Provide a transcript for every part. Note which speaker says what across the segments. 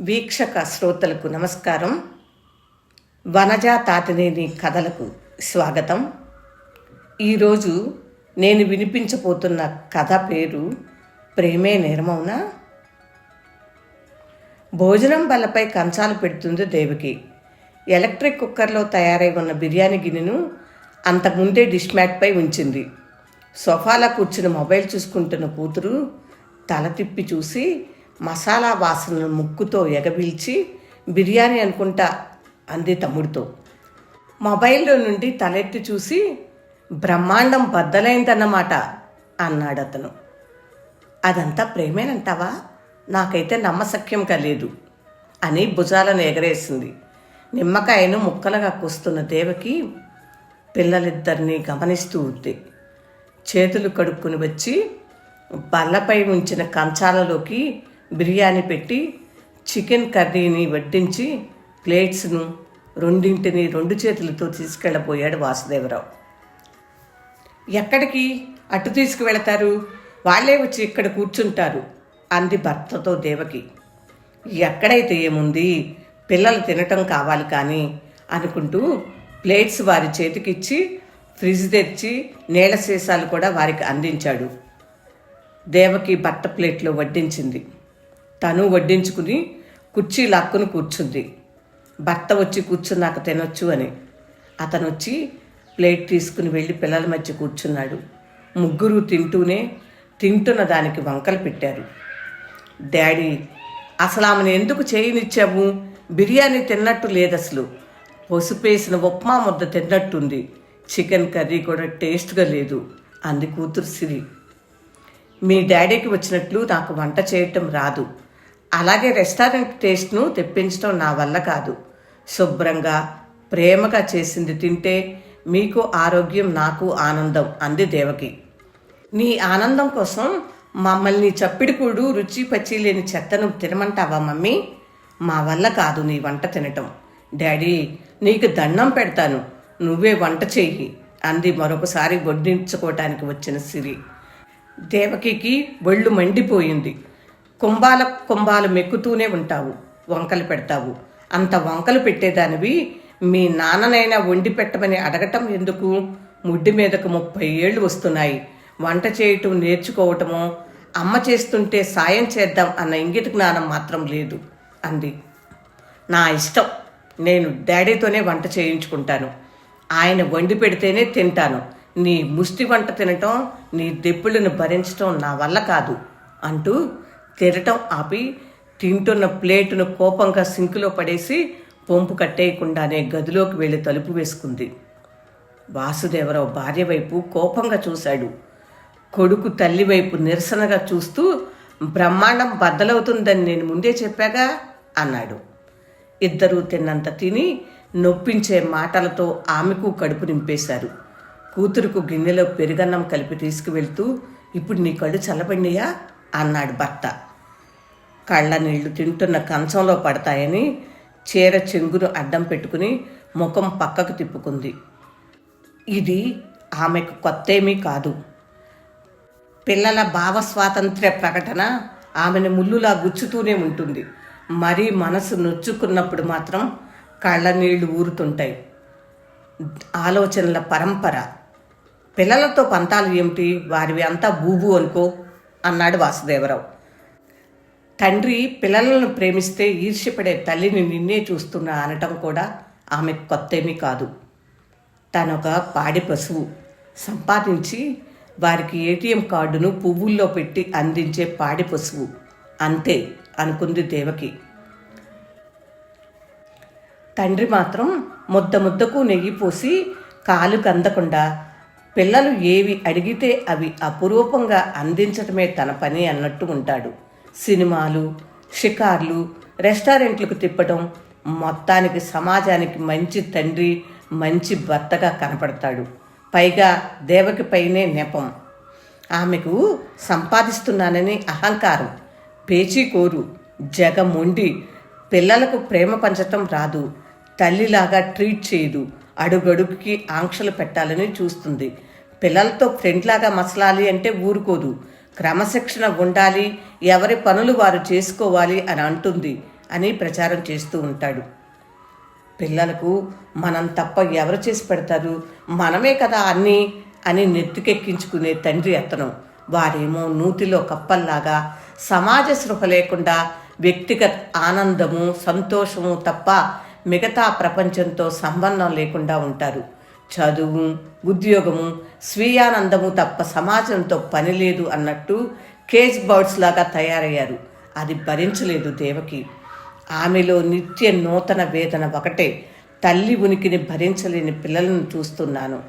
Speaker 1: వీక్షక శ్రోతలకు నమస్కారం. వనజా తాతినేని కథలకు స్వాగతం. ఈరోజు నేను వినిపించబోతున్న కథ పేరు ప్రేమే నేరమౌనా? భోజనం బల్లపై కంచాలు పెడుతుంది దేవికి. ఎలక్ట్రిక్ కుక్కర్లో తయారై ఉన్న బిర్యానీ గిన్నెను అంతకుముందే డిష్ మ్యాట్పై ఉంచింది. సోఫాలో కూర్చుని మొబైల్ చూసుకుంటున్న కూతురు తల తిప్పి చూసి మసాలా వాసనలు ముక్కుతో ఎగబీల్చి బిర్యానీ అనుకుంటా అంది తమ్ముడితో. మొబైల్లో నుండి తలెత్తి చూసి బ్రహ్మాండం బద్దలైందన్నమాట అన్నాడు అతను అదంతా ప్రేమేనంటావా? నాకైతే నమ్మసఖ్యం కలేదు అని భుజాలను ఎగరేసింది. నిమ్మకాయను ముక్కలుగా కూస్తున్న దేవకి పిల్లలిద్దరినీ గమనిస్తూ ఉంది. చేతులు కడుక్కుని వచ్చి బల్లపై ఉంచిన కంచాలలోకి బిర్యానీ పెట్టి చికెన్ కర్రీని వడ్డించి ప్లేట్స్ను రెండింటిని రెండు చేతులతో తీసుకెళ్ళబోయాడు వాసుదేవరావు. ఎక్కడికి అటు తీసుకువెళతారు? వాళ్ళే వచ్చి ఇక్కడ కూర్చుంటారు అంది భర్తతో దేవకి. ఎక్కడైతే ఏముంది? పిల్లలు తినటం కావాలి కానీ అనుకుంటూ ప్లేట్స్ వారి చేతికిచ్చి ఫ్రిడ్జ్ తెచ్చి నీళ్ళ సీసాలు కూడా వారికి అందించాడు. దేవకి భర్త ప్లేట్లో వడ్డించింది. తను వడ్డించుకుని కుర్చీ లాక్కుని కూర్చుంది. భర్త వచ్చి కూర్చున్నాక తినొచ్చు అని. అతను వచ్చి ప్లేట్ తీసుకుని వెళ్ళి పిల్లల మధ్య కూర్చున్నాడు. ముగ్గురు తింటూనే తింటున్న దానికి వంకలు పెట్టారు. డాడీ అసలు ఆమెను ఎందుకు చేయనిచ్చాము బిర్యానీ తిన్నట్టు లేదు అసలు పసుపేసిన ఉప్మా ముద్ద తిన్నట్టుంది. చికెన్ కర్రీ కూడా టేస్ట్గా లేదు అంది కూతురు సిరి. మీ డాడీకి వచ్చినట్లు నాకు వంట చేయటం రాదు. అలాగే రెస్టారెంట్ టేస్ట్ను తెప్పించడం నా వల్ల కాదు. శుభ్రంగా ప్రేమగా చేసింది తింటే మీకు ఆరోగ్యం నాకు ఆనందం అంది దేవకి. నీ ఆనందం కోసం మమ్మల్ని చప్పిడికూడు రుచి పచ్చి లేని చెత్తను తినమంటావా మమ్మీ? మా వల్ల కాదు నీ వంట తినటం. డాడీ నీకు దండం పెడతాను. నువ్వే వంట చెయ్యి అంది మరొకసారి వడ్డించుకోవటానికి వచ్చిన సిరి. దేవకికి ఒళ్ళు మండిపోయింది. కుంభాల కుంభాలు మెక్కుతూనే ఉంటావు వంకలు పెడతావు. అంత వంకలు పెట్టేదానివి మీ నాన్ననైనా వండి పెట్టమని అడగటం ఎందుకు? ముడ్డి మీదకు ముప్పై ఏళ్ళు వస్తున్నాయి. వంట చేయటం నేర్చుకోవటము అమ్మ చేస్తుంటే సాయం చేద్దాం అన్న ఇంగిత జ్ఞానం మాత్రం లేదు అంది. నా ఇష్టం నేను డాడీతోనే వంట చేయించుకుంటాను. ఆయన వండి పెడితేనే తింటాను. నీ ముష్టి వంట తినటం నీ దెప్పులను భరించటం నా వల్ల కాదు అంటూ తినటం ఆపి తింటున్న ప్లేటును కోపంగా సింకులో పడేసి పొంపు కట్టేయకుండానే గదిలోకి వెళ్ళి తలుపు వేసుకుంది. వాసుదేవరావు భార్య వైపు కోపంగా చూశాడు. కొడుకు తల్లి వైపు నిరసనగా చూస్తూ బ్రహ్మాండం బద్దలవుతుందని నేను ముందే చెప్పాగా? అన్నాడు. ఇద్దరూ తిన్నంత తిని నొప్పించే మాటలతో ఆమెకు కడుపు నింపేశారు. కూతురుకు గిన్నెలో పెరుగన్నం కలిపి తీసుకువెళ్తూ ఇప్పుడు నీ కళ్ళు చల్లబడినయా? అన్నాడు భర్త. కళ్ళ నీళ్ళు తింటున్న కంచంలో పడతాయని చీర చెంగును అడ్డం పెట్టుకుని ముఖం పక్కకు తిప్పుకుంది. ఇది ఆమెకు కొత్తేమీ కాదు. పిల్లల భావస్వాతంత్ర్య ప్రకటన ఆమెను ముల్లులా గుచ్చుతూనే ఉంటుంది. మరీ మనసు నొచ్చుకున్నప్పుడు మాత్రం కళ్ళ నీళ్ళు ఊరుతుంటాయి. ఆలోచనల పరంపర. పిల్లలతో పంతాలు ఏమిటి? వారివి అంతా బూబు అనుకో అన్నాడు వాసుదేవరావు. తండ్రి పిల్లలను ప్రేమిస్తే ఈర్ష్యపడే తల్లిని నిన్నే చూస్తున్నా అనటం కూడా ఆమె కొత్తేమీ కాదు. తనొక పాడి పశువు. సంపాదించి వారికి ఏటీఎం కార్డును పువ్వుల్లో పెట్టి అందించే పాడి పశువు. అంతే అనుకుంది దేవకి. తండ్రి మాత్రం ముద్ద ముద్దకు నెయ్యి పోసి కాలు కందకుండా పిల్లలు ఏవి అడిగితే అవి అపురూపంగా అందించటమే తన పని అన్నట్టు ఉంటాడు. సినిమాలు షికార్లు రెస్టారెంట్లకు తిప్పటం మొత్తానికి సమాజానికి మంచి తండ్రి మంచి భర్తగా కనపడతాడు. పైగా దేవకి పైనే నెపం. ఆమెకు సంపాదిస్తున్నానని అహంకారం. పేచీకోరు జగమొండి పిల్లలకు ప్రేమ పంచటం రాదు. తల్లిలాగా ట్రీట్ చేయదు. అడుగడుగుకి ఆంక్షలు పెట్టాలని చూస్తుంది. పిల్లలతో ఫ్రెండ్లాగా మసలాలి అంటే ఊరుకోదు. క్రమశిక్షణ ఉండాలి ఎవరి పనులు వారు చేసుకోవాలి అని అంటుంది అని ప్రచారం చేస్తూ ఉంటాడు. పిల్లలకు మనం తప్ప ఎవరు చేసి పెడతారు? మనమే కదా అన్నీ అని నెత్తికెక్కించుకునే తండ్రి అతను. వారేమో నూతిలో కప్పల్లాగా సమాజ స్పృహ లేకుండా వ్యక్తిగత ఆనందము సంతోషము తప్ప మిగతా ప్రపంచంతో సంబంధం లేకుండా ఉంటారు. చదువు ఉద్యోగము స్వీయానందము తప్ప సమాజంతో పని లేదు అన్నట్టు కేజ్ బర్డ్స్ లాగా తయారయ్యారు. అది భరించలేదు దేవకి. ఆమెలో నిత్య నూతన వేదన ఒకటే. తల్లి ఉనికిని భరించలేని పిల్లలను చూస్తున్నాను.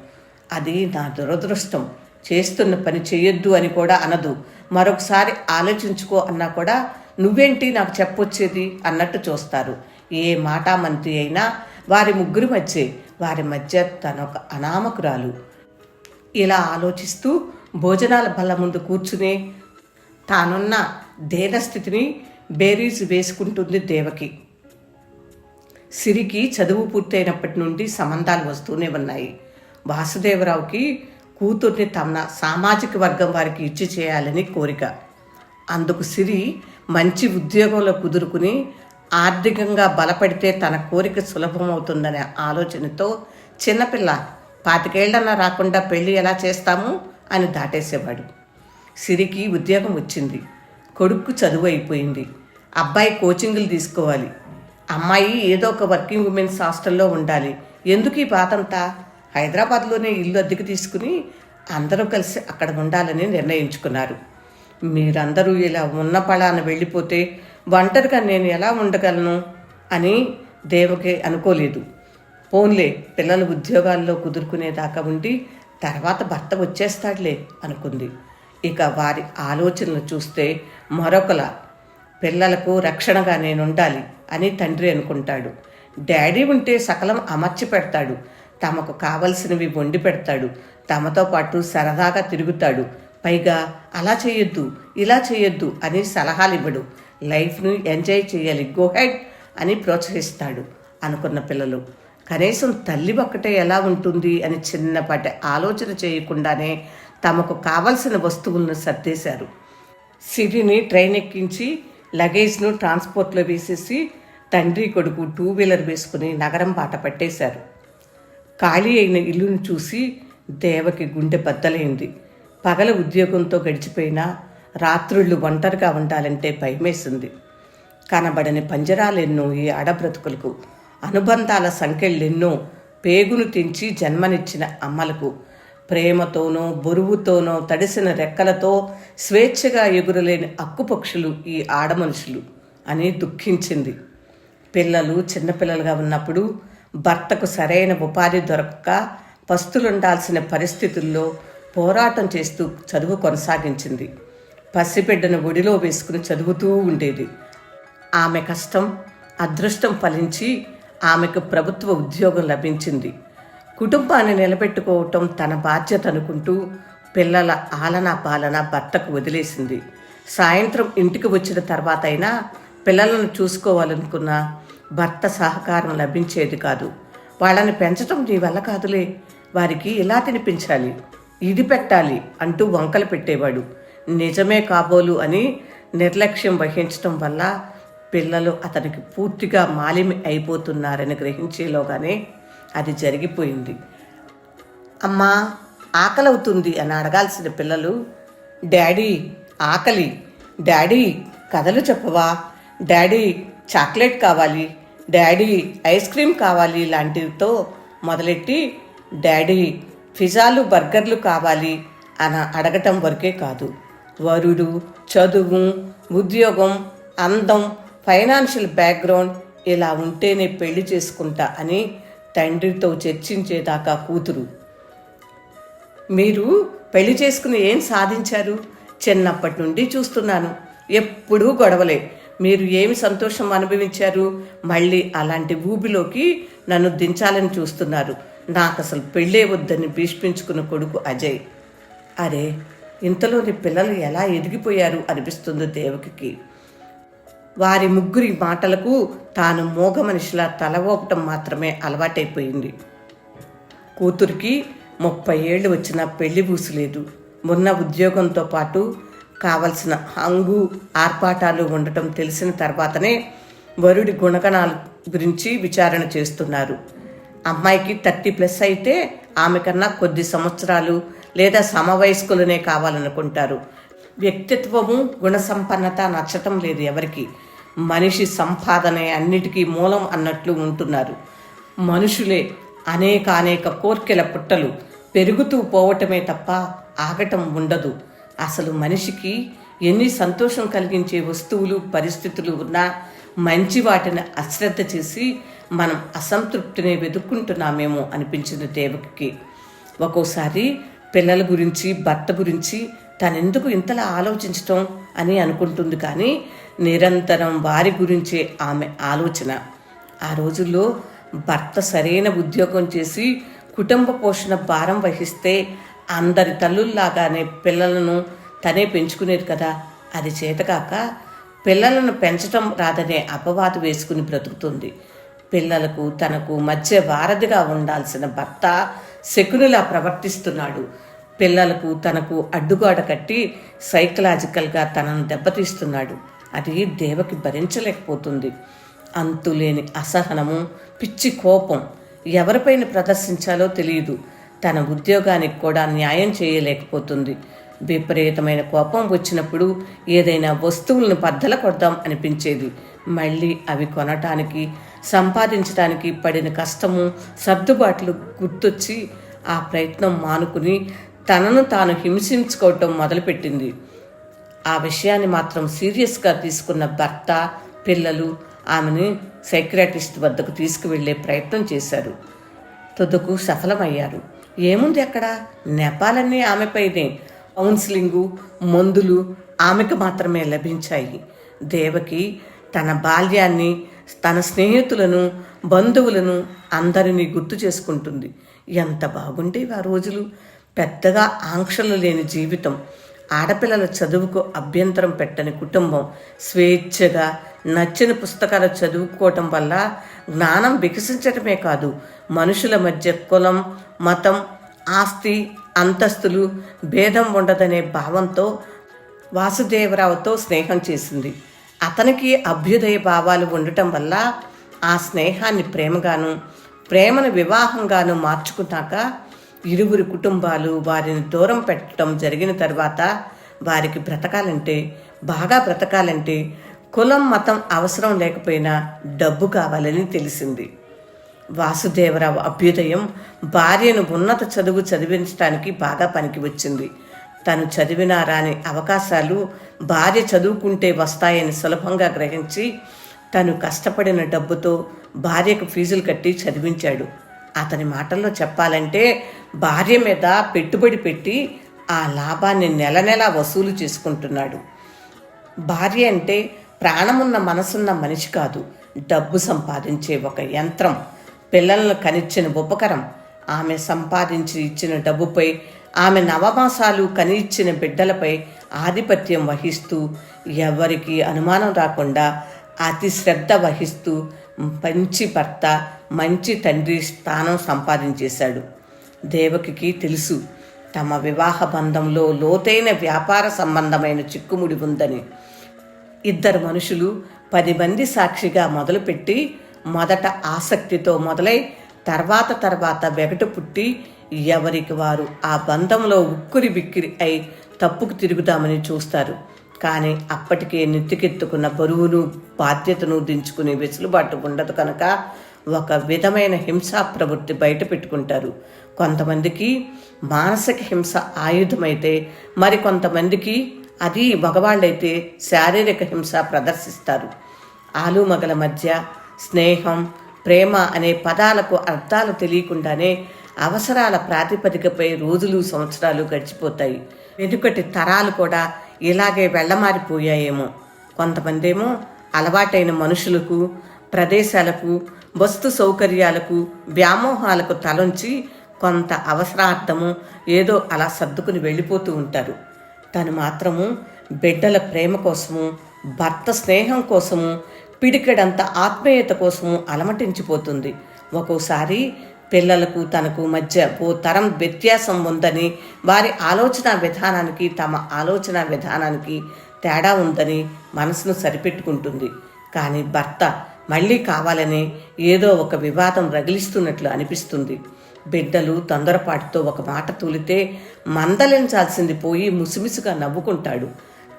Speaker 1: అది నా దురదృష్టం. చేస్తున్న పని చేయొద్దు అని కూడా అనదు. మరొకసారి ఆలోచించుకో అన్నా కూడా నువ్వేంటి నాకు చెప్పొచ్చేది అన్నట్టు చూస్తారు. ఏ మాటా అయినా వారి ముగ్గురి మధ్య. వారి మధ్య తనొక అనామకురాలు. ఇలా ఆలోచిస్తూ భోజనాల బల్ల ముందు కూర్చునే తానున్న దేనస్థితిని బేరీస్ వేసుకుంటుంది దేవకి. సిరికి చదువు పూర్తయినప్పటి నుండి సంబంధాలు వస్తూనే ఉన్నాయి. వాసుదేవరావుకి కూతుర్ని తమ సామాజిక వర్గం వారికి ఇచ్చి చేయాలని కోరిక. అందుకు సిరి మంచి ఉద్యోగంలో కుదురుకుని ఆర్థికంగా బలపడితే తన కోరిక సులభమవుతుందనే ఆలోచనతో చిన్నపిల్ల పాతికేళ్ళన్నా రాకుండా పెళ్ళి ఎలా చేస్తాము అని దాటేసేవాడు. సిరికి ఉద్యోగం వచ్చింది. కొడుక్కు చదువు అయిపోయింది. అబ్బాయి కోచింగ్లు తీసుకోవాలి. అమ్మాయి ఏదో ఒక వర్కింగ్ ఉమెన్స్ హాస్టల్లో ఉండాలి. ఎందుకు ఈ బాధంతా హైదరాబాద్లోనే ఇల్లు అద్దెకి తీసుకుని అందరూ కలిసి అక్కడ ఉండాలని నిర్ణయించుకున్నారు. మీరందరూ ఇలా ఉన్న పళాన వెళ్ళిపోతే ఒంటరిగా నేను ఎలా ఉండగలను? అని దేవకి అనుకోలేదు. పోన్లే పిల్లలు ఉద్యోగాల్లో కుదురుకునేదాకా ఉండి తర్వాత భర్త వచ్చేస్తాడులే అనుకుంది. ఇక వారి ఆలోచనలు చూస్తే మరొకలా పిల్లలకు రక్షణగా నేను ఉండాలి అని తండ్రి అనుకుంటాడు. డాడీ ఉంటే సకలం అమర్చి పెడతాడు. తమకు కావలసినవి వండి పెడతాడు. తమతో పాటు సరదాగా తిరుగుతాడు. పైగా అలా చేయొద్దు ఇలా చేయొద్దు అని సలహాలు ఇవ్వడు లైఫ్ను ఎంజాయ్ చేయాలి గో హెడ్ అని ప్రోత్సహిస్తాడు అనుకున్న పిల్లలు. కనీసం తల్లి ఒక్కటే ఎలా ఉంటుంది అని చిన్నపాటి ఆలోచన చేయకుండానే తమకు కావలసిన వస్తువులను సర్దేశారు. సిరిని ట్రైన్ ఎక్కించి లగేజ్ను ట్రాన్స్పోర్ట్లో వేసేసి తండ్రి కొడుకు టూ వీలర్ వేసుకుని నగరం బాట పట్టేశారు. ఖాళీ అయిన ఇల్లును చూసి దేవకి గుండె బద్దలైంది. పగల ఉద్యోగంతో గడిచిపోయినా రాత్రుళ్ళు ఒంటరిగా ఉండాలంటే భయమేసింది. కనబడని పంజరాలెన్నో ఈ ఆడబ్రతుకులకు. అనుబంధాల సంఖ్యలెన్నో పేగును తెంచి జన్మనిచ్చిన అమ్మలకు. ప్రేమతోనో బరువుతోనో తడిసిన రెక్కలతో స్వేచ్ఛగా ఎగురలేని అక్కుపక్షులు ఈ ఆడమనుషులు అని దుఃఖించింది. పిల్లలు చిన్నపిల్లలుగా ఉన్నప్పుడు భర్తకు సరైన ఉపాధి దొరకక పస్తులుండాల్సిన పరిస్థితుల్లో పోరాటం చేస్తూ చదువు కొనసాగించింది. పసిబిడ్డను ఒడిలో వేసుకుని చదువుతూ ఉండేది. ఆమె కష్టం అదృష్టం ఫలించి ఆమెకు ప్రభుత్వ ఉద్యోగం లభించింది. కుటుంబాన్ని నిలబెట్టుకోవటం తన బాధ్యత అనుకుంటూ పిల్లల ఆలన పాలన భర్తకు వదిలేసింది. సాయంత్రం ఇంటికి వచ్చిన తర్వాత అయినా పిల్లలను చూసుకోవాలనుకున్న భర్త సహకారం లభించేది కాదు. వాళ్ళని పెంచటం నీ వల్ల కాదులే. వారికి ఇలా తినిపించాలి ఇది పెట్టాలి అంటూ వంకలు పెట్టేవాడు. నిజమే కాబోలు అని నిర్లక్ష్యం వహించటం వల్ల పిల్లలు అతనికి పూర్తిగా మాలిమి అయిపోతున్నారని గ్రహించేలోగానే అది జరిగిపోయింది. అమ్మా ఆకలవుతుంది అని అడగాల్సిన పిల్లలు డాడీ ఆకలి. డాడీ కథలు చెప్పవా? డాడీ చాక్లెట్ కావాలి. డాడీ ఐస్ క్రీమ్ కావాలి లాంటివితో మొదలెట్టి డాడీ పిజ్జాలు బర్గర్లు కావాలి అని అడగటం వరకే కాదు. వరుడు చదువు ఉద్యోగం అందం ఫైనాన్షియల్ బ్యాక్గ్రౌండ్ ఇలా ఉంటేనే పెళ్ళి చేసుకుంటా అని తండ్రితో చర్చించేదాకా కూతురు. మీరు పెళ్ళి చేసుకుని ఏం సాధించారు? చిన్నప్పటి నుండి చూస్తున్నాను. ఎప్పుడూ గొడవలే. మీరు ఏమి సంతోషం అనుభవించారు? మళ్ళీ అలాంటి ఊబిలోకి నన్ను దించాలని చూస్తున్నారు. నాకు అసలు పెళ్ళే వద్దని భీష్మించుకున్న కొడుకు అజయ్. అరే ఇంతలోని పిల్లలు ఎలా ఎదిగిపోయారు అనిపిస్తుంది దేవకికి వారి ముగ్గురి మాటలకు తాను మూగ మనిషిలా తల ఊపటం మాత్రమే అలవాటైపోయింది. కూతురికి ముప్పై ఏళ్ళు వచ్చినా పెళ్ళి బూసులేదు. ఉన్న ఉద్యోగంతో పాటు కావలసిన హంగు ఆర్పాటాలు ఉండటం తెలిసిన తర్వాతనే వరుడి గుణగణాల గురించి విచారణ చేస్తున్నారు. అమ్మాయికి థర్టీ ప్లస్ అయితే ఆమె కన్నా కొద్ది సంవత్సరాలు లేదా సమవయస్కులనే కావాలనుకుంటారు. వ్యక్తిత్వము గుణ సంపన్నత నచ్చటం లేదు ఎవరికి. మనిషి సంపాదనే అన్నిటికీ మూలం అన్నట్లు ఉంటున్నారు. మనుషులే అనేకానేక కోర్కెల పుట్టలు పెరుగుతూ పోవటమే తప్ప ఆగటం ఉండదు. అసలు మనిషికి ఎన్ని సంతోషం కలిగించే వస్తువులు పరిస్థితులు ఉన్నా మంచి వాటిని అశ్రద్ధ చేసి మనం అసంతృప్తిని వెతుక్కుంటున్నామేమో అనిపించింది దేవకి. ఒక్కోసారి పిల్లల గురించి భర్త గురించి తనెందుకు ఇంతలా ఆలోచించటం అని అనుకుంటుంది కానీ నిరంతరం వారి గురించే ఆమె ఆలోచన. ఆ రోజుల్లో భర్త సరైన ఉద్యోగం చేసి కుటుంబ పోషణ భారం వహిస్తే అందరి తల్లుల్లాగానే పిల్లలను తనే పెంచుకునేది కదా. అది చేతకాక పిల్లలను పెంచటం రాదనే అపవాదు వేసుకుని బ్రతుకుతుంది. పిల్లలకు తనకు మధ్య వారధిగా ఉండాల్సిన భర్త శకునిలా ప్రవర్తిస్తున్నాడు. పిల్లలకు తనకు అడ్డుగాడ కట్టి సైకలాజికల్గా తనను దెబ్బతీస్తున్నాడు. అది దేవకి భరించలేకపోతుంది. అంతులేని అసహనము పిచ్చి కోపం ఎవరిపైన ప్రదర్శించాలో తెలియదు. తన ఉద్యోగానికి కూడా న్యాయం చేయలేకపోతుంది. విపరీతమైన కోపం వచ్చినప్పుడు ఏదైనా వస్తువులను బద్దల కొడదాం అనిపించేది. మళ్ళీ అవి కొనటానికి సంపాదించడానికి పడిన కష్టము సర్దుబాట్లు గుర్తొచ్చి ఆ ప్రయత్నం మానుకుని తనను తాను హింసించుకోవటం మొదలుపెట్టింది. ఆ విషయాన్ని మాత్రం సీరియస్గా తీసుకున్న భర్త పిల్లలు ఆమెని సైక్రాటిస్ట్ వద్దకు తీసుకువెళ్ళే ప్రయత్నం చేశారు. తుదకు సఫలమయ్యారు. ఏముంది అక్కడ? నెపాలన్నీ ఆమెపైనే. కౌన్సిలింగు మందులు ఆమెకు మాత్రమే లభించాయి. దేవకి తన బాల్యాన్ని తన స్నేహితులను బంధువులను అందరినీ గుర్తు చేసుకుంటుంది. ఎంత బాగుండేవి ఆ రోజులు. పెద్దగా ఆంక్షలు లేని జీవితం. ఆడపిల్లల చదువుకు అభ్యంతరం పెట్టని కుటుంబం స్వేచ్ఛగా నచ్చిన పుస్తకాలు చదువుకోవటం వల్ల జ్ఞానం వికసించటమే కాదు మనుషుల మధ్య కులం మతం ఆస్తి అంతస్తులు భేదం ఉండదనే భావంతో వాసుదేవరావుతో స్నేహం చేసింది. అతనికి అభ్యుదయ భావాలు ఉండటం వల్ల ఆ స్నేహాన్ని ప్రేమగాను ప్రేమను వివాహంగాను మార్చుకున్నాక ఇరువురి కుటుంబాలు వారిని దూరం పెట్టడం జరిగిన తర్వాత వారికి బ్రతకాలంటే బాగా బ్రతకాలంటే కులం మతం అవసరం లేకపోయినా డబ్బు కావాలని తెలిసింది. వాసుదేవరావు అభ్యుదయం భార్యను ఉన్నత చదువు చదివించడానికి బాగా పనికి వచ్చింది. తను చదివినా రాని అవకాశాలు భార్య చదువుకుంటే వస్తాయని సులభంగా గ్రహించి తను కష్టపడిన డబ్బుతో భార్యకు ఫీజులు కట్టి చదివించాడు. అతని మాటల్లో చెప్పాలంటే భార్య మీద పెట్టుబడి పెట్టి ఆ లాభాన్ని నెల నెలా వసూలు చేసుకుంటున్నాడు. భార్య అంటే ప్రాణమున్న మనసున్న మనిషి కాదు. డబ్బు సంపాదించే ఒక యంత్రం. పిల్లలను కనిచ్చిన ఉపకరం. ఆమె సంపాదించి ఇచ్చిన డబ్బుపై ఆమె నవమాసాలు కనిచ్చిన బిడ్డలపై ఆధిపత్యం వహిస్తూ ఎవరికి అనుమానం రాకుండా అతి శ్రద్ధ వహిస్తూ మంచి భర్త మంచి తండ్రి స్థానం సంపాదించేశాడు. దేవకికి తెలుసు. తమ వివాహ బంధంలో లోతైన వ్యాపార సంబంధమైన చిక్కుముడి ఉందని. ఇద్దరు మనుషులు పది మంది సాక్షిగా మొదలుపెట్టి మొదట ఆసక్తితో మొదలై తర్వాత తర్వాత వెగట పుట్టి ఎవరికి వారు ఆ బంధంలో ఉక్కురి బిక్కిరి అయి తప్పుకు తిరుగుదామని చూస్తారు. కానీ అప్పటికే నెత్తికెత్తుకున్న బరువును బాధ్యతను దించుకునే వెసులుబాటు ఉండదు కనుక ఒక విధమైన హింసా ప్రవృత్తి బయట పెట్టుకుంటారు. కొంతమందికి మానసిక హింస ఆయుధమైతే మరి కొంతమందికి అది మగవాళ్ళైతే శారీరక హింస ప్రదర్శిస్తారు. ఆలు మగల మధ్య స్నేహం ప్రేమ అనే పదాలకు అర్థాలు తెలియకుండానే అవసరాల ప్రాతిపదికపై రోజులు సంవత్సరాలు గడిచిపోతాయి. వెనుకటి తరాలు కూడా ఇలాగే వెళ్ళమారిపోయాయేమో. కొంతమందేమో అలవాటైన మనుషులకు ప్రదేశాలకు వస్తు సౌకర్యాలకు వ్యామోహాలకు తలంచి కొంత అవసరార్థము ఏదో అలా సర్దుకుని వెళ్ళిపోతూ ఉంటారు. తను మాత్రము బిడ్డల ప్రేమ కోసము భర్త స్నేహం కోసము పిడికెడంత ఆత్మీయత కోసము అలమటించిపోతుంది. ఒక్కోసారి పిల్లలకు తనకు మధ్య ఓ తరం వ్యత్యాసం ఉందని వారి ఆలోచన విధానానికి తమ ఆలోచన విధానానికి తేడా ఉందని మనసును సరిపెట్టుకుంటుంది. కానీ భర్త మళ్ళీ కావాలని ఏదో ఒక వివాదం రగిలిస్తున్నట్లు అనిపిస్తుంది. బిడ్డలు తొందరపాటుతో ఒక మాట తూలితే మందలించాల్సింది పోయి ముసిముసిగా నవ్వుకుంటాడు.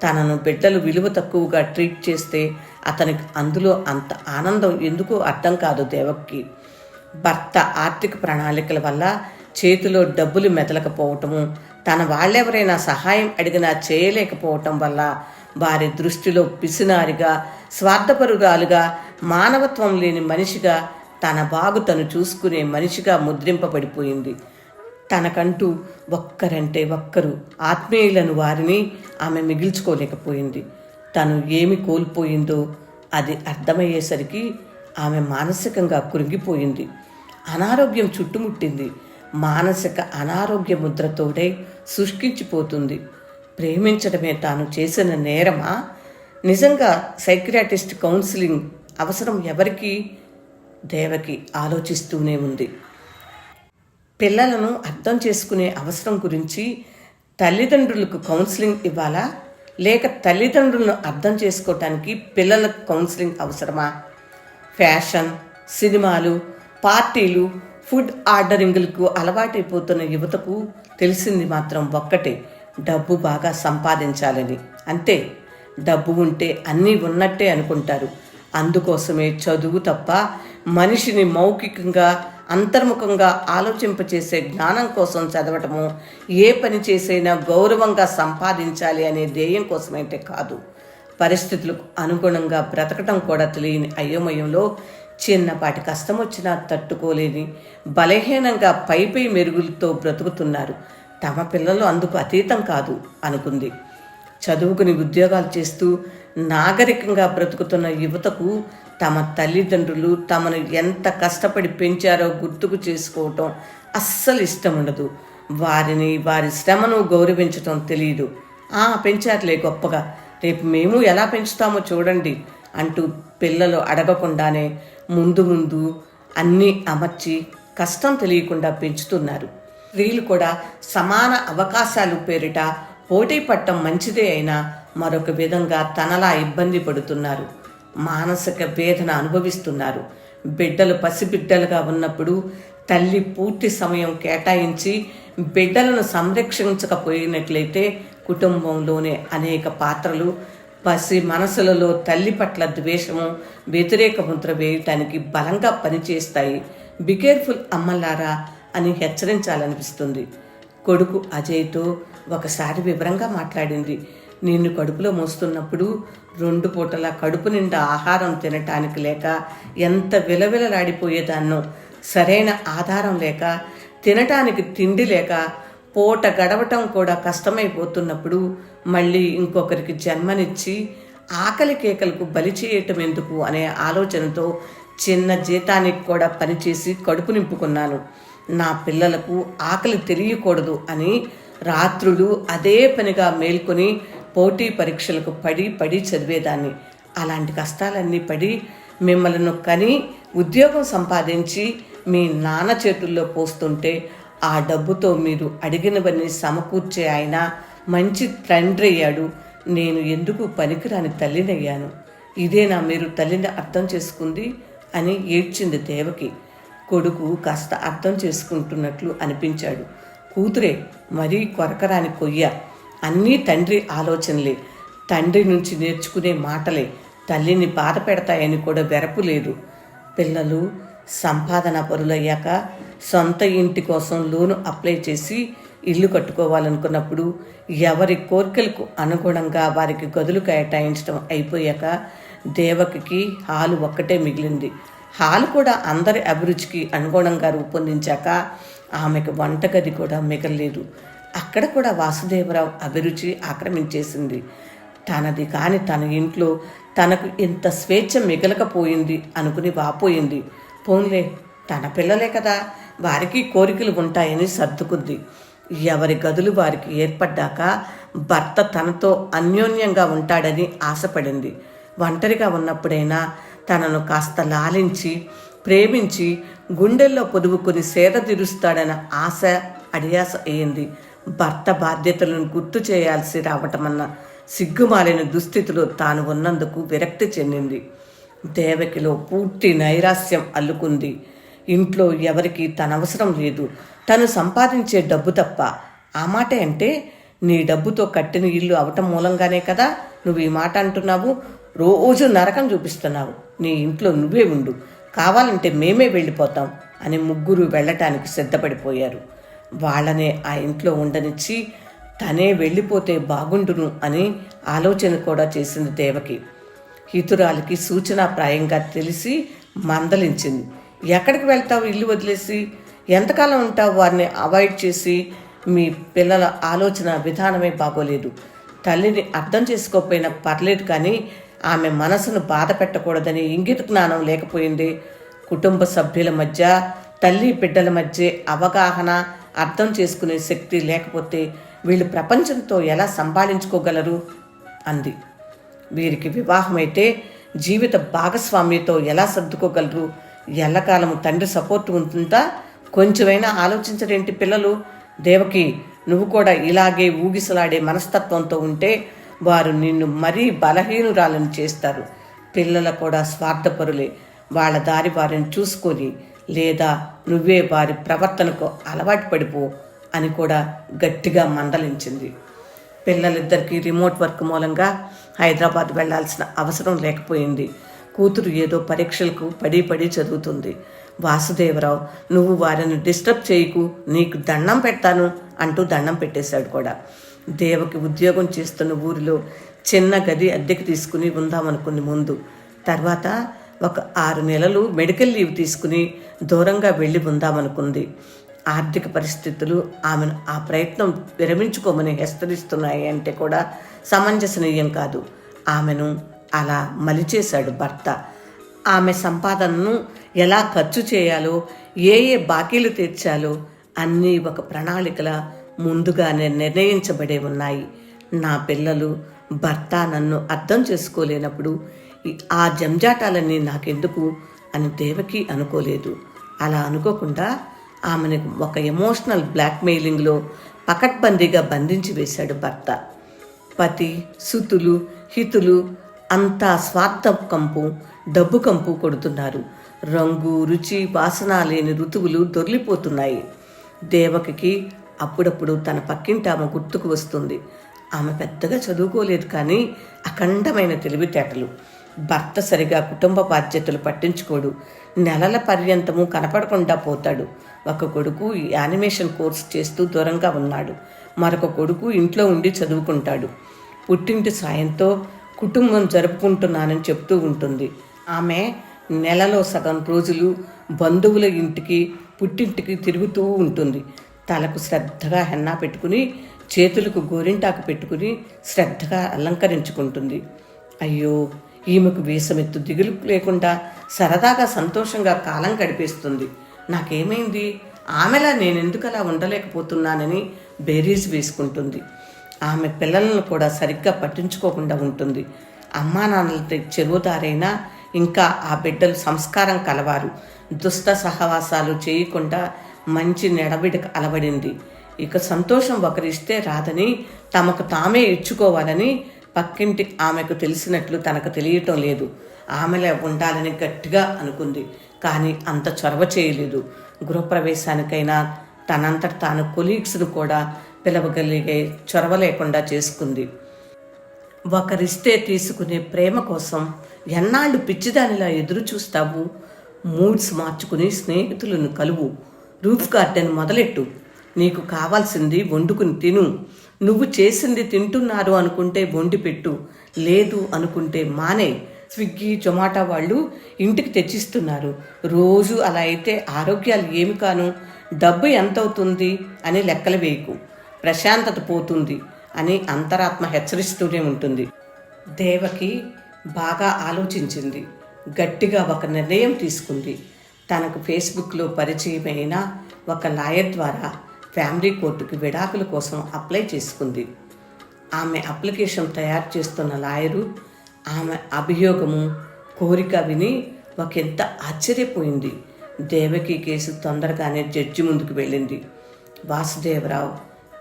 Speaker 1: తనను బిడ్డలు విలువ తక్కువగా ట్రీట్ చేస్తే అతనికి అందులో అంత ఆనందం ఎందుకు అర్థం కాదు దేవక్కి. భర్త ఆర్థిక ప్రణాళికల వల్ల చేతిలో డబ్బులు మెదలకపోవటము తన వాళ్ళెవరైనా సహాయం అడిగినా చేయలేకపోవటం వల్ల వారి దృష్టిలో పిసినారిగా స్వార్థపరురాలుగా మానవత్వం లేని మనిషిగా తన బాగు తను చూసుకునే మనిషిగా ముద్రింపబడిపోయింది. తనకంటూ ఒక్కరంటే ఒక్కరు ఆత్మీయులను వారిని ఆమె మిగిల్చుకోలేకపోయింది. తను ఏమి కోల్పోయిందో అది అర్థమయ్యేసరికి ఆమె మానసికంగా కురిగిపోయింది అనారోగ్యం చుట్టుముట్టింది. మానసిక అనారోగ్య ముద్రతోడే శుష్కించిపోతుంది ప్రేమించడమే తాను చేసిన నేరమా? నిజంగా సైక్రియాటిస్ట్ కౌన్సిలింగ్ అవసరం ఎవరికి? దేవకి ఆలోచిస్తూనే ఉంది. పిల్లలను అర్థం చేసుకునే అవసరం గురించి తల్లిదండ్రులకు కౌన్సిలింగ్ ఇవ్వాలా? లేక తల్లిదండ్రులను అర్థం చేసుకోవటానికి పిల్లలకు కౌన్సిలింగ్ అవసరమా? ఫ్యాషన్ సినిమాలు పార్టీలు ఫుడ్ ఆర్డరింగ్లకు అలవాటైపోతున్న యువతకు తెలిసింది మాత్రం ఒక్కటే డబ్బు బాగా సంపాదించాలని. అంతే డబ్బు ఉంటే అన్నీ ఉన్నట్టే అనుకుంటారు. అందుకోసమే చదువు తప్ప మనిషిని మౌఖికంగా అంతర్ముఖంగా ఆలోచింపచేసే జ్ఞానం కోసం చదవటము ఏ పని చేసైనా గౌరవంగా సంపాదించాలి అనే ధ్యేయం కోసమైతే కాదు. పరిస్థితులకు అనుగుణంగా బ్రతకటం కూడా తెలియని అయోమయంలో చిన్నపాటి కష్టం వచ్చినా తట్టుకోలేని బలహీనంగా పై పై మెరుగులతో బ్రతుకుతున్నారు. తమ పిల్లలు అందుకు అతీతం కాదు అనుకుంది. చదువుకుని ఉద్యోగాలు చేస్తూ నాగరికంగా బ్రతుకుతున్న యువతకు తమ తల్లిదండ్రులు తమను ఎంత కష్టపడి పెంచారో గుర్తుకు చేసుకోవటం అస్సలు ఇష్టం ఉండదు. వారిని వారి శ్రమను గౌరవించటం తెలియదు ఆ పెంచారులే గొప్పగా. రేపు మేము ఎలా పెంచుతామో చూడండి అంటూ పిల్లలు అడగకుండానే ముందు ముందు అన్నీ అమర్చి కష్టం తెలియకుండా పెంచుతున్నారు. స్త్రీలు కూడా సమాన అవకాశాలు పేరిట పోటీ పట్టం మంచిదే అయినా మరొక విధంగా తనలా ఇబ్బంది పడుతున్నారు. మానసిక వేదన అనుభవిస్తున్నారు. బిడ్డలు పసిబిడ్డలుగా ఉన్నప్పుడు తల్లి పూర్తి సమయం కేటాయించి బిడ్డలను సంరక్షించకపోయినట్లయితే కుటుంబంలోనే అనేక పాత్రలు పసి మనసులలో తల్లి పట్ల ద్వేషము వ్యతిరేక ముద్ర వేయటానికి బలంగా పనిచేస్తాయి. బి కేర్ఫుల్ అమ్మలారా అని హెచ్చరించాలనిపిస్తుంది. కొడుకు అజయ్తో ఒకసారి వివరంగా మాట్లాడింది. నిన్ను కడుపులో మోస్తున్నప్పుడు రెండు పూటల కడుపు నిండా ఆహారం తినటానికి లేక ఎంత విలవిలలాడిపోయేదాన్నో సరైన ఆధారం లేక తినటానికి తిండి లేక పూట గడవటం కూడా కష్టమైపోతున్నప్పుడు మళ్ళీ ఇంకొకరికి జన్మనిచ్చి ఆకలి కేకలకు బలి చేయటం ఎందుకు అనే ఆలోచనతో చిన్న జీతానికి కూడా పనిచేసి కడుపు నింపుకున్నాను. నా పిల్లలకు ఆకలి తెలియకూడదు అని రాత్రులు అదే పనిగా మేల్కొని పోటీ పరీక్షలకు పడి పడి చదివేదాన్ని. అలాంటి కష్టాలన్నీ పడి మిమ్మల్ని కని ఉద్యోగం సంపాదించి మీ నాన్న చేతుల్లో పోస్తుంటే ఆ డబ్బుతో మీరు అడిగినవన్నీ సమకూర్చే ఆయన మంచి తండ్రి అయ్యాడు. నేను ఎందుకు పనికిరాని తల్లినయ్యాను? ఇదేనా మీరు తల్లిని అర్థం చేసుకుంది అని ఏడ్చింది దేవకి. కొడుకు కాస్త అర్థం చేసుకుంటున్నట్లు అనిపించాడు. కూతురే మరీ కొరకరాని కొయ్య. అన్నీ తండ్రి ఆలోచనలే. తండ్రి నుంచి నేర్చుకునే మాటలే. తల్లిని బాధ పెడతాయని కూడా వెరపు లేదు. పిల్లలు సంపాదన పరులయ్యాక సొంత ఇంటి కోసం లోను అప్లై చేసి ఇల్లు కట్టుకోవాలనుకున్నప్పుడు ఎవరి కోరికలకు అనుగుణంగా వారికి గదులు కేటాయించడం అయిపోయాక దేవకికి హాలు ఒక్కటే మిగిలింది. హాల్ కూడా అందరి అభిరుచికి అనుగుణంగా రూపొందించాక ఆమెకు వంటగది కూడా మిగలలేదు. అక్కడ కూడా వాసుదేవరావు అభిరుచి ఆక్రమించేసింది. తనది కాని తన ఇంట్లో తనకు ఇంత స్వేచ్ఛ మిగలకపోయింది అనుకుని వాపోయింది. పోన్లే తన పిల్లలే కదా వారికి కోరికలు ఉంటాయని సర్దుకుంది. ఎవరి గదులు వారికి ఏర్పడ్డాక భర్త తనతో అన్యోన్యంగా ఉంటాడని ఆశపడింది. ఒంటరిగా ఉన్నప్పుడైనా తనను కాస్త లాలించి ప్రేమించి గుండెల్లో పొదువుకుని సేద తీరుస్తాడన్న ఆశ అడియాస అయ్యింది భర్త బాధ్యతలను గుర్తు చేయాల్సి రావటమన్న సిగ్గుమాలిన దుస్థితిలో తాను ఉన్నందుకు విరక్తి చెందింది. దేవకిలో పూర్తి నైరాస్యం అల్లుకుంది. ఇంట్లో ఎవరికి తన అవసరం లేదు. తను సంపాదించే డబ్బు తప్ప. ఆ మాట అంటే నీ డబ్బుతో కట్టిన ఇల్లు అవటం మూలంగానే కదా నువ్వు ఈ మాట అంటున్నావు? రోజు నరకం చూపిస్తున్నావు. నీ ఇంట్లో నువ్వే ఉండు. కావాలంటే మేమే వెళ్ళిపోతాం అని ముగ్గురు వెళ్ళటానికి సిద్ధపడిపోయారు. వాళ్ళనే ఆ ఇంట్లో ఉండనిచ్చి తనే వెళ్ళిపోతే బాగుండును అని ఆలోచన కూడా చేసింది దేవకి. హితురాలకి సూచనాప్రాయంగా తెలిసి మందలించింది. ఎక్కడికి వెళ్తావు? ఇల్లు వదిలేసి ఎంతకాలం ఉంటావు? వారిని అవాయిడ్ చేసి మీ పిల్లల ఆలోచన విధానమే బాగోలేదు. తల్లిని అర్థం చేసుకోకపోయినా పర్లేదు కానీ ఆమె మనసును బాధ పెట్టకూడదని ఇంగిత జ్ఞానం లేకపోయింది. కుటుంబ సభ్యుల మధ్య తల్లి బిడ్డల మధ్య అవగాహన అర్థం చేసుకునే శక్తి లేకపోతే వీళ్ళు ప్రపంచంతో ఎలా సంభాళించుకోగలరు అంది. వీరికి వివాహమైతే జీవిత భాగస్వామ్యతో ఎలా సర్దుకోగలరు? ఎల్లకాలం తండ్రి సపోర్ట్ ఉంటుందా? కొంచెమైనా ఆలోచించరేంటి పిల్లలు? దేవకి నువ్వు కూడా ఇలాగే ఊగిసలాడే మనస్తత్వంతో ఉంటే వారు నిన్ను మరీ బలహీనురాలను చేస్తారు. పిల్లల కూడా స్వార్థపరులే. వాళ్ళ దారి వారిని చూసుకొని లేదా నువ్వే వారి ప్రవర్తనకు అలవాటు పడిపో అని కూడా గట్టిగా మందలించింది. పిల్లలిద్దరికీ రిమోట్ వర్క్ మూలంగా హైదరాబాద్ వెళ్ళాల్సిన అవసరం లేకపోయింది. కూతురు ఏదో పరీక్షలకు పడి పడి చదువుతుంది. వాసుదేవరావు నువ్వు వారిని డిస్టర్బ్ చేయకు నీకు దండం పెడతాను అంటూ దండం పెట్టేశాడు కూడా. దేవకి ఉద్యోగం చేస్తున్న ఊరిలో చిన్న గది అద్దెకి తీసుకుని ఉందామనుకుంది ముందు. తర్వాత ఒక ఆరు నెలలు మెడికల్ లీవ్ తీసుకుని దూరంగా వెళ్ళి ఉందామనుకుంది. ఆర్థిక పరిస్థితులు ఆమెను ఆ ప్రయత్నం విరమించుకోమని హెచ్చరిస్తున్నాయి అంటే కూడా సమంజసనీయం కాదు. ఆమెను అలా మలిచేశాడు భర్త. ఆమె సంపాదనను ఎలా ఖర్చు చేయాలో ఏ ఏ బాకీలు తీర్చాలో అన్నీ ఒక ప్రణాళికల ముందుగానే నిర్ణయించబడే ఉన్నాయి. నా పిల్లలు భర్త నన్ను అర్థం చేసుకోలేనప్పుడు ఆ జంజాటాలన్నీ నాకెందుకు? అని దేవకి అనుకోలేదు. అలా అనుకోకుండా ఆమెను ఒక ఎమోషనల్ బ్లాక్మెయిలింగ్లో పకడ్బందీగా బంధించి వేశాడు భర్త. పతి సుతులు హితులు అంతా స్వార్థ కంపు డబ్బు కంపు కొడుతున్నారు. రంగు రుచి వాసన లేని ఋతువులు దొర్లిపోతున్నాయి. దేవకికి అప్పుడప్పుడు తన పక్కింటి ఆమె గుర్తుకు వస్తుంది. ఆమె పెద్దగా చదువుకోలేదు కానీ అఖండమైన తెలివితేటలు. భర్త సరిగా కుటుంబ బాధ్యతలు పట్టించుకోడు. నెలల పర్యంతము కనపడకుండా పోతాడు. ఒక కొడుకు యానిమేషన్ కోర్స్ చేస్తూ దూరంగా ఉన్నాడు. మరొక కొడుకు ఇంట్లో ఉండి చదువుకుంటాడు. పుట్టింటి సాయంతో కుటుంబం జరుపుకుంటున్నానని చెప్తూ ఉంటుంది. ఆమె నెలలో సగం రోజులు బంధువుల ఇంటికి పుట్టింటికి తిరుగుతూ ఉంటుంది. తలకు శ్రద్ధగా హెన్నా పెట్టుకుని చేతులకు గోరింటాకు పెట్టుకుని శ్రద్ధగా అలంకరించుకుంటుంది. అయ్యో ఈమెకు వీసమెత్తు దిగులు లేకుండా సరదాగా సంతోషంగా కాలం గడిపేస్తుంది. నాకేమైంది? ఆమెలా నేనెందుకు అలా ఉండలేకపోతున్నానని బేరీజ్ వేసుకుంటుంది. ఆమె పిల్లలను కూడా సరిగ్గా పట్టించుకోకుండా ఉంటుంది. అమ్మా నాన్నలతో చెరువుదారైనా ఇంకా ఆ బిడ్డలు సంస్కారం కలవారు. దుష్ట సహవాసాలు చేయకుండా మంచి నెడబిడక అలవడింది. ఇక సంతోషం ఒకరిస్తే రాదని తమకు తామే ఇచ్చుకోవాలని పక్కింటి ఆమెకు తెలిసినట్లు తనకు తెలియటం లేదు. ఆమెలే ఉండాలని గట్టిగా అనుకుంది. కానీ అంత చొరవ చేయలేదు. గృహప్రవేశానికైనా తనంతట తాను కొలీగ్స్ను కూడా పిలవగలిగే చొరవ లేకుండా చేసుకుంది. ఒకరిస్తే తీసుకునే ప్రేమ కోసం ఎన్నాళ్ళు పిచ్చిదానిలా ఎదురు చూస్తావు? మూడ్స్ మార్చుకుని స్నేహితులను కలువు. Roof garden మొదలెట్టు. నీకు కావాల్సింది వండుకుని తిను. నువ్వు చేసింది తింటున్నారు అనుకుంటే వండి పెట్టు లేదు అనుకుంటే మానే. స్విగ్గీ జొమాటో వాళ్ళు ఇంటికి తెచ్చిస్తున్నారు. రోజు అలా అయితే ఆరోగ్యాలు ఏమి కాను? డబ్బు ఎంత అవుతుంది అని లెక్కలు వేయకు. ప్రశాంతత పోతుంది అని అంతరాత్మ హెచ్చరిస్తూనే ఉంటుంది. దేవకి బాగా ఆలోచించింది. గట్టిగా ఒక నిర్ణయం తీసుకుంది. తనకు ఫేస్బుక్లో పరిచయమైన ఒక లాయర్ ద్వారా ఫ్యామిలీ కోర్టుకి విడాకుల కోసం అప్లై చేసుకుంది. ఆమె అప్లికేషన్ తయారు చేస్తున్న లాయరు ఆమె అభియోగము కోరిక విని ఒకంత ఆశ్చర్యపోయింది. దేవకి కేసు తొందరగానే జడ్జి ముందుకు వెళ్ళింది. వాసుదేవరావు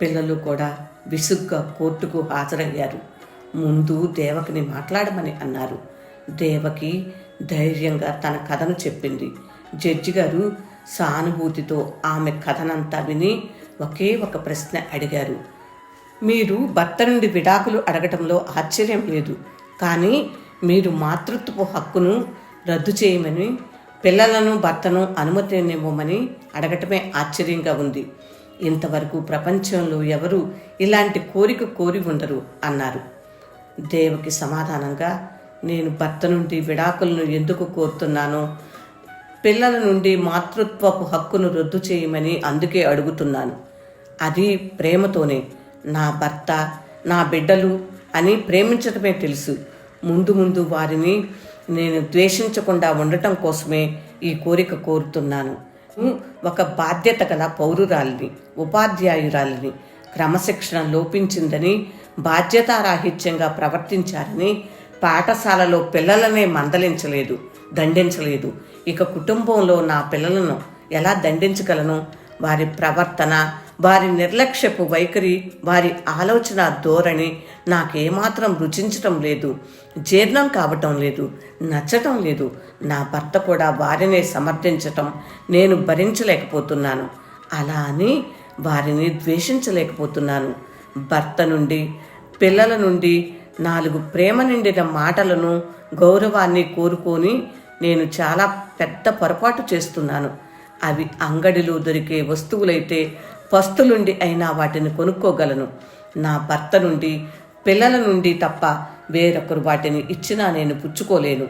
Speaker 1: పిల్లలు కూడా విసుగ్గా కోర్టుకు హాజరయ్యారు. ముందు దేవకిని మాట్లాడమని అన్నారు. దేవకి ధైర్యంగా తన కథను చెప్పింది. జడ్జి గారు సానుభూతితో ఆమె కథనంతా విని ఒకే ఒక ప్రశ్న అడిగారు. మీరు భర్త నుండి విడాకులు అడగటంలో ఆశ్చర్యం లేదు. కానీ మీరు మాతృత్వపు హక్కును రద్దు చేయమని పిల్లలను భర్తను అనుమతినివ్వమని అడగటమే ఆశ్చర్యంగా ఉంది. ఇంతవరకు ప్రపంచంలో ఎవరు ఇలాంటి కోరిక కోరి ఉండరు అన్నారు. దేవకి సమాధానంగా నేను భర్త నుండి విడాకులను ఎందుకు కోరుతున్నానో? పిల్లల నుండి మాతృత్వపు హక్కును రద్దు చేయమని అందుకే అడుగుతున్నాను. అది ప్రేమతోనే. నా భర్త నా బిడ్డలు అని ప్రేమించడమే తెలుసు. ముందు ముందు వారిని నేను ద్వేషించకుండా ఉండటం కోసమే ఈ కోరిక కోరుతున్నాను. ఒక బాధ్యత గల పౌరురాలిని ఉపాధ్యాయురాలిని క్రమశిక్షణ లోపించిందని బాధ్యతారాహిత్యంగా ప్రవర్తించారని పాఠశాలలో పిల్లలనే మందలించలేదు దండించలేదు. ఇక కుటుంబంలో నా పిల్లలను ఎలా దండించగలను? వారి ప్రవర్తన వారి నిర్లక్ష్యపు వైఖరి వారి ఆలోచన ధోరణి నాకేమాత్రం రుచించటం లేదు జీర్ణం కావటం లేదు నచ్చటం లేదు. నా భర్త కూడా వారినే సమర్థించటం నేను భరించలేకపోతున్నాను. అలా అని వారిని ద్వేషించలేకపోతున్నాను. భర్త నుండి పిల్లల నుండి నాలుగు ప్రేమ నిండిన మాటలను గౌరవాన్ని కోరుకొని నేను చాలా పెద్ద పొరపాటు చేస్తున్నాను. అవి అంగడిలో దొరికే వస్తువులైతే పస్తులుండి అయినా వాటిని కొనుక్కోగలను. నా భర్త నుండి పిల్లల నుండి తప్ప వేరొకరు వాటిని ఇచ్చినా నేను పుచ్చుకోలేను.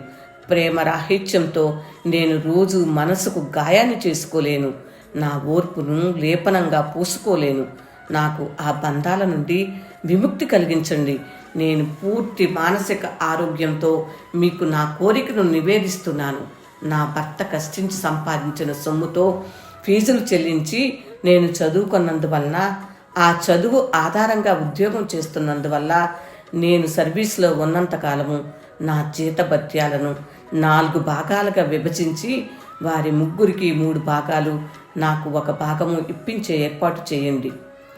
Speaker 1: ప్రేమ రాహిత్యంతో నేను రోజు మనసుకు గాయాన్ని చేసుకోలేను. నా ఓర్పును లేపనంగా పూసుకోలేను. నాకు ఆ బంధాల నుండి విముక్తి కలిగించండి. నేను పూర్తి మానసిక ఆరోగ్యంతో మీకు నా కోరికను నివేదిస్తున్నాను. నా భర్త కష్టించి సంపాదించిన సొమ్ముతో ఫీజులు చెల్లించి నేను చదువుకున్నందువలన ఆ చదువు ఆధారంగా ఉద్యోగం చేస్తున్నందువల్ల నేను సర్వీస్లో ఉన్నంతకాలము నా జీతభత్యాలను నాలుగు భాగాలుగా విభజించి వారి ముగ్గురికి మూడు భాగాలు నాకు ఒక భాగము ఇప్పించే ఏర్పాటు చేయండి.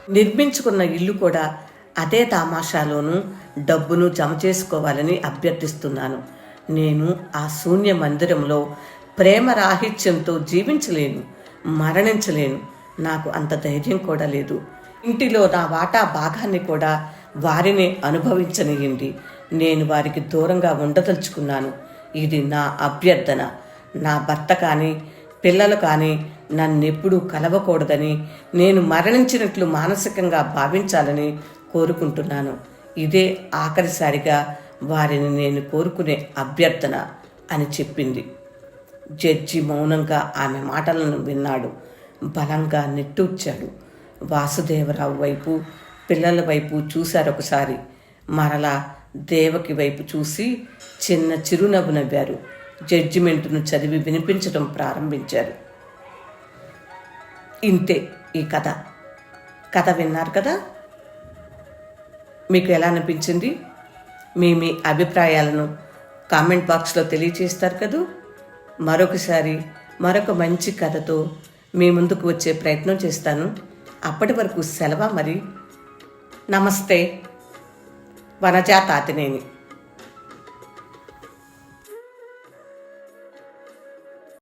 Speaker 1: నిర్మించుకున్న ఇల్లు కూడా అదే తామాషాలోనూ డబ్బును జమ చేసుకోవాలని అభ్యర్థిస్తున్నాను. నేను ఆ శూన్య మందిరంలో ప్రేమ రాహిత్యంతో జీవించలేను మరణించలేను. నాకు అంత ధైర్యం కూడా లేదు. ఇంటిలో నా వాటా భాగాన్ని కూడా వారినే అనుభవించనియండి నేను వారికి దూరంగా ఉండదలుచుకున్నాను. ఇది నా అభ్యర్థన. నా భర్త కానీ పిల్లలు కానీ నన్నెప్పుడూ కలవకూడదని నేను మరణించినట్లు మానసికంగా భావించాలని కోరుకుంటున్నాను. ఇదే ఆఖరిసారిగా వారిని నేను కోరుకునే అభ్యర్థన అని చెప్పింది. జడ్జి మౌనంగా ఆమె మాటలను విన్నాడు. బలంగా నెట్టూర్చాడు. వాసుదేవరావు వైపు పిల్లల వైపు చూశారు ఒకసారి. మరలా దేవకి వైపు చూసి చిన్న చిరునవ్వు నవ్వారు. జడ్జిమెంటును చదివి వినిపించడం ప్రారంభించారు. ఇంతే ఈ కథ. కథ విన్నారు కదా? మీకు ఎలా అనిపించింది? మీ మీ అభిప్రాయాలను కామెంట్ బాక్స్లో తెలియచేస్తారు కదూ? మరొకసారి మరొక మంచి కథతో మీ ముందుకు వచ్చే ప్రయత్నం చేస్తాను. అప్పటి వరకు సెలవు మరి. నమస్తే. వనజా తాతినేని